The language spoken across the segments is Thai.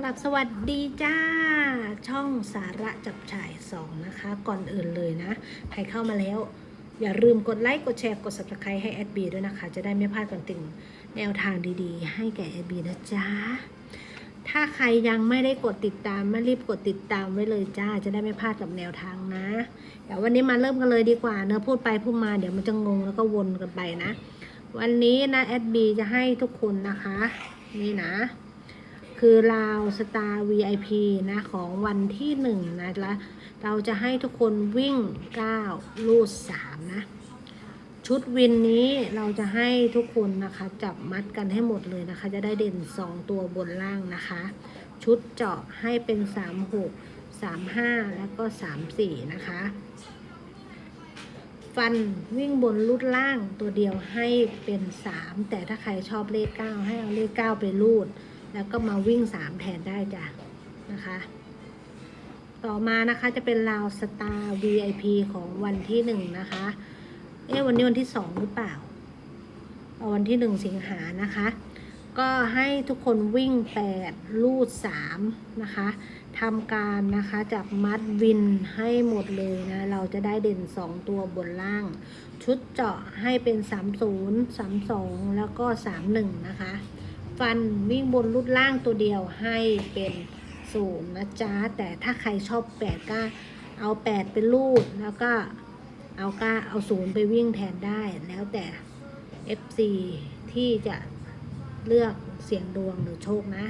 กลับสวัสดีจ้า ช่องสาระจับฉ่ายสองนะคะ ก่อนอื่นเลยนะ ใครเข้ามาแล้ว อย่าลืมกดไลค์ กดแชร์ กด subscribe ให้แอดบีด้วยนะคะ จะได้ไม่พลาดก่อนติ่งแนวทางดีๆ ให้แก่แอดบีนะจ๊ะ ถ้าใครยังไม่ได้กดติดตามไม่รีบกดติดตามไว้เลยจ้า จะได้ไม่พลาดกับแนวทางนะ เดี๋ยววันนี้มาเริ่มกันเลยดีกว่าเนอะพูดไปพูดมาเดี๋ยวมันจะงงแล้วก็วนกันไปนะ วันนี้นะแอดบีจะให้ทุกคนนะคะ นี่นะ คือราวสตาร์ VIP นะของวันที่หนึ่งนะละเราจะให้ทุกคนวิ่ง 9 ลูด 3 นะ ชุดวินนี้เราจะให้ทุกคนนะคะ จับมัดกันให้หมดเลยนะคะ จะได้เด่น 2 ตัวบนล่างนะคะ ชุดเจาะให้เป็น 36 35 แล้วก็ 34 นะคะ ฟันวิ่งบนลูดล่างตัวเดียวให้เป็น 3 แต่ถ้าใครชอบเลข 9 ให้เอาเลข 9 ไปลูด แล้วก็มาวิ่ง3แทนได้จ้ะนะคะ ต่อมานะคะจะเป็นราวสตาร์ VIP ของวันที่หนึ่งนะคะ เอ๊ะวันนี้วันที่สองหรือเปล่าเอาวันที่หนึ่งสิงหานะคะก็ให้ทุกคนวิ่ง 8 ลูด 3 นะคะทำการนะคะจากมัดวินให้หมดเลยนะ เราจะได้เด่น 2 ตัวบนล่าง ชุดเจาะให้เป็น 30 32 แล้วก็ 31 นะคะ ฟันวิ่งบนรุดล่างตัวเดียวให้เป็นศูนย์นะจ๊ะ แต่ถ้าใครชอบแปดก็เอาแปดเป็นรูดแล้วก็เอาก้าเอาศูนย์ไปวิ่งแทนได้แล้วแต่ FC ที่จะเลือกเสียงดวงหรือโชคนะ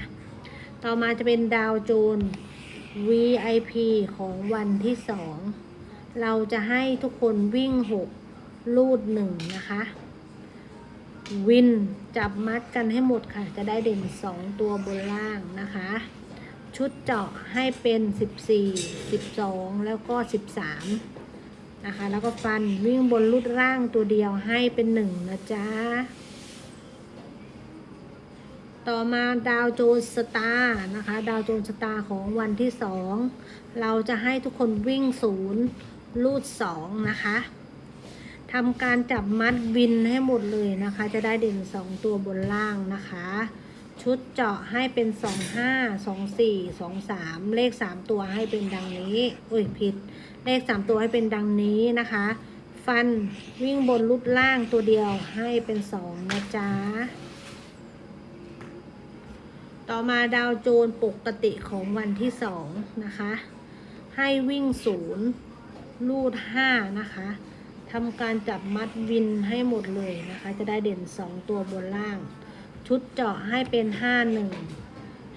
ต่อมาจะเป็นดาวโจน VIP ของวันที่สองเราจะให้ทุกคนวิ่ง6ลูดหนึ่งนะคะ วินจับมัดกันให้หมดค่ะ จะได้เด่น 2 ตัวบนล่างนะคะ ชุดเจาะให้เป็น 14 12 แล้วก็ 13 นะคะ แล้วก็ฟันวิ่งบนลูดร่างตัวเดียวให้เป็น 1 นะจ๊ะ ต่อมาดาวโจนสตาร์นะคะ ดาวโจนสตาร์ของวันที่ 2 เราจะให้ทุกคนวิ่ง0ลูด 2 นะคะ ทำการจับมัดวินให้หมดเลยนะคะ จะได้เด่น 2 ตัวบนล่างนะคะ ชุดเจาะให้เป็น 2 5 2 4 2 3 เลข 3 ตัวให้เป็นดังนี้อุ้ยผิด เลข 3 ตัวให้เป็นดังนี้นะคะ ฟันวิ่งบนลุดล่างตัวเดียวให้เป็น 2 นะจ๊ะ ต่อมาดาวโจนปกติของวันที่ 2 นะคะ ให้วิ่ง0ลูด 5 นะคะ ทำการจับมัดวินให้หมดเลยนะคะ จะได้เด่น 2 ตัวบนล่าง ชุดเจาะให้เป็น 51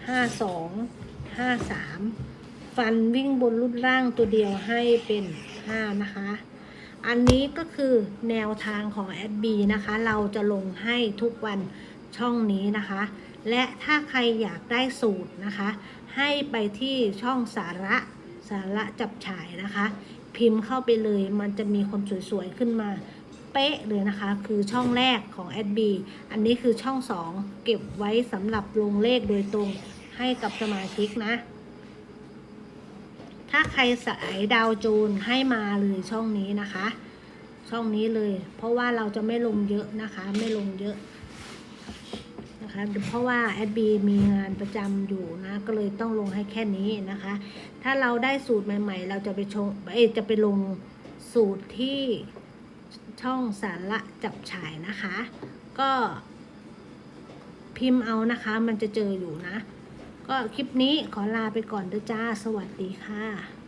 52 53 ฟันวิ่งบนรุดล่างตัวเดียวให้เป็น 5 นะคะ อันนี้ก็คือแนวทางของแอดบีนะคะ เราจะลงให้ทุกวันช่องนี้นะคะ และถ้าใครอยากได้สูตรนะคะ ให้ไปที่ช่องสาระสาระจับฉายนะคะ พิมพ์เข้าไปเลย มันจะมีคนสวยๆ ขึ้นมา เป๊ะเลยนะคะ คือช่องแรกของ a d b อันนี้คือช่อง 2 เก็บไว้สำหรับลงเลขโดยตรงให้กับสมาชิกนะ ถ้าใครสายดาวโจนให้มาเลยช่องนี้นะคะ ช่องนี้เลย เพราะว่าเราจะไม่ลงเยอะนะคะ ไม่ลงเยอะ นะคะ เพราะว่าแอดบีมีงานประจำอยู่นะ ก็เลยต้องลงให้แค่นี้นะคะ ถ้าเราได้สูตรใหม่ ๆ เราจะไปชงเอจะไปลงสูตรที่ช่องสาระจับฉายนะคะ ก็พิมพ์เอานะคะ มันจะเจออยู่นะ ก็คลิปนี้ขอลาไปก่อนเด้อจ้า สวัสดีค่ะ